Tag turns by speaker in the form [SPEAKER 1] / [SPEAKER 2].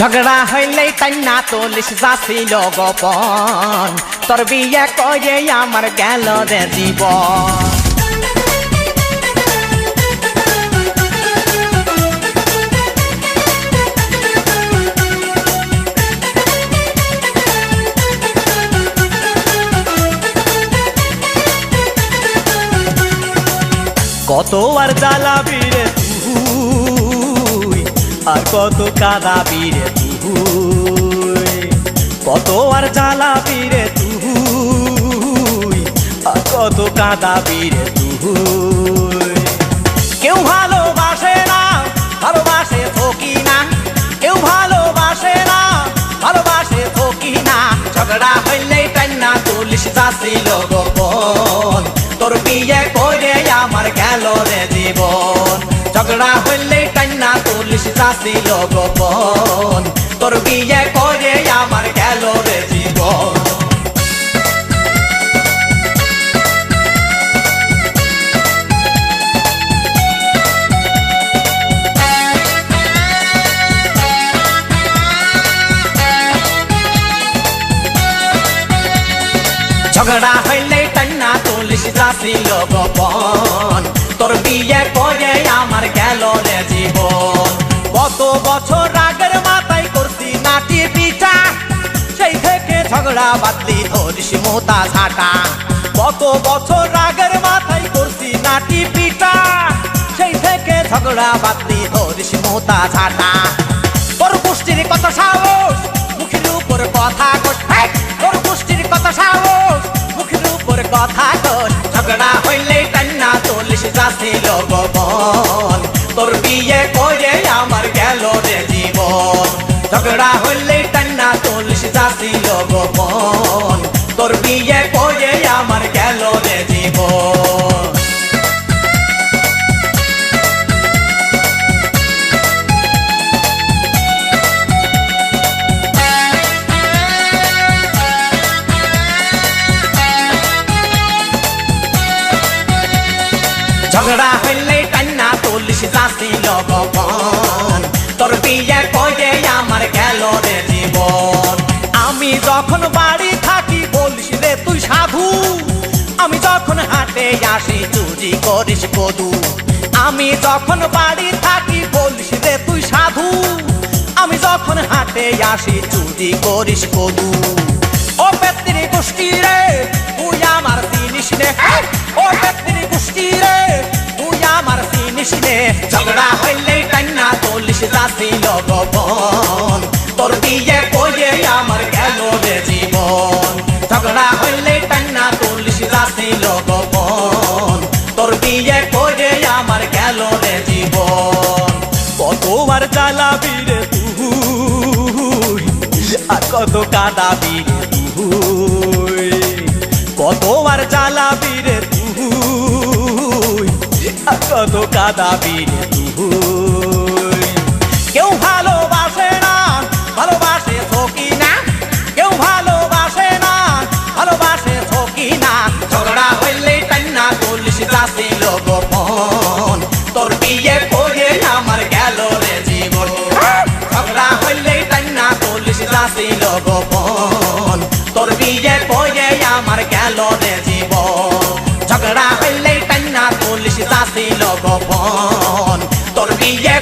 [SPEAKER 1] ঝগড়া হইলেই টান্না তোলিস যাছিল গোপন তোর বিয়ে করে আমার গেল রে জীবন কত আর জ্বালাবি রে তুই আর কত কাঁদাবি রে তুই? কত আর জ্বালাবি রে তুই? আর কত কাঁদাবি রে তুই? কেউ ভালোবাসে না, ভালোবাসে ফকি না? কেউ ভালোবাসে না, ভালোবাসে ফকি না? ঝগড়া হইলেই টান্না তুলিস যাচ্ছিল গোপন। তোর বিয়ে করে আমার গেল রে জীবন। যাচ্ছিল গোপন। তোর বিয়ে করে আমার গেল রে জীবন। ঝগড়া হইলে টান্না তুলিস যাচ্ছিল গোপন। তোর বিয়ে করে আমার গেল রে জীবন। বাদলি ধরিস মোতা ঝাঁটা। কত বছর আগের মাথায় করছি নাটি পিঠা সেই থেকে ঝগড়া বাদলি ধরিস মোতা ঝাঁটা। তোর গোষ্ঠীর কত সাহস, মুখের উপর কথা! তোর গোষ্ঠীর কত সাহস, মুখের উপর কথা কস ঝগড়া হইলে টান্না তুলিস যাচ্ছিল গোপন। তোর বিয়ে করে আমার গেল রে জীবন। ঝগড়া হইলে টান্না তুলিস যাচ্ছিল ঝগড়া হইলে কান্না তুলিস যাচ্ছিল গোপন তোর বিয়ে করে আমার গেল রে জীবন। আমি যখন বাড়ি থাকি বলিস রে তুই সাধু। আমি যখন হাটে আসি চুরি করিস কদু আমি যখন বাড়ি থাকি বলিস রে তুই সাধু। আমি যখন হাটে আসি চুরি করিস কদু ও পেত্রি গোষ্ঠী রে, তুই আমার নে। হেই! ও পেত্রি রে আমার জিনিস নে ঝগড়া হইলে টান্না তুলিস যাচ্ছিল গোপন তোর বিয়ে করে আমার গেল রে জীবন ঝগড়া হইলে টান্না তুলিস যাচ্ছিল গোপন তোর বিয়ে করে আমার গেল রে জীবন কত আর জ্বালাবি রে তুই আর কত কাঁদাবি রে তুই কত আর জ্বালাবি রে তুই আর কত কাঁদাবি রে তুই কেউ ভালোবাসে না, ভালোবাসে থকি না? কেউ ভালোবাসে না, ভালোবাসে থকি না? ঝগড়া হইলে টান্না তুলিস যাচ্ছিল গোপন তোর বিয়ে করে আমার গেল রে জীবন। ঝগড়া হইলে গোপন তোর বিয়ে করে আমার গেল রে যাচ্ছিল গোপন তোর বিয়ে